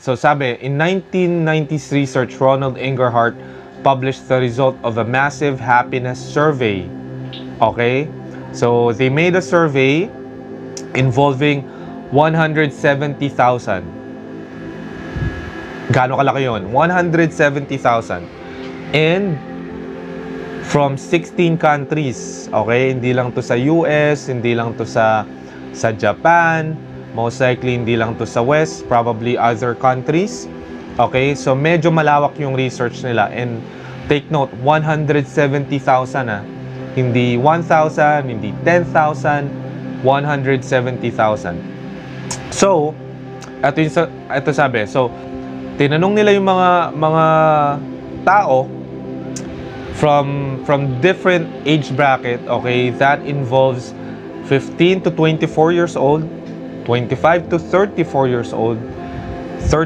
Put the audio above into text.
So sabi, in 1990s research, Ronald Ingerhart published the result of a massive happiness survey. Okay? So they made a survey involving 170,000. Gaano kalaki yun? 170,000. And from 16 countries. Okay? Hindi lang to sa US, hindi lang to sa sa Japan, most likely hindi lang to sa West, probably other countries. Okay? So medyo malawak yung research nila and take note 170,000 ah. Hindi 1,000, hindi 10,000, 170,000. So, ito, yung, ito sabi. So, tinanong nila yung mga mga tao from from different age bracket, okay? That involves 15 to 24 years old, 25 to 34 years old,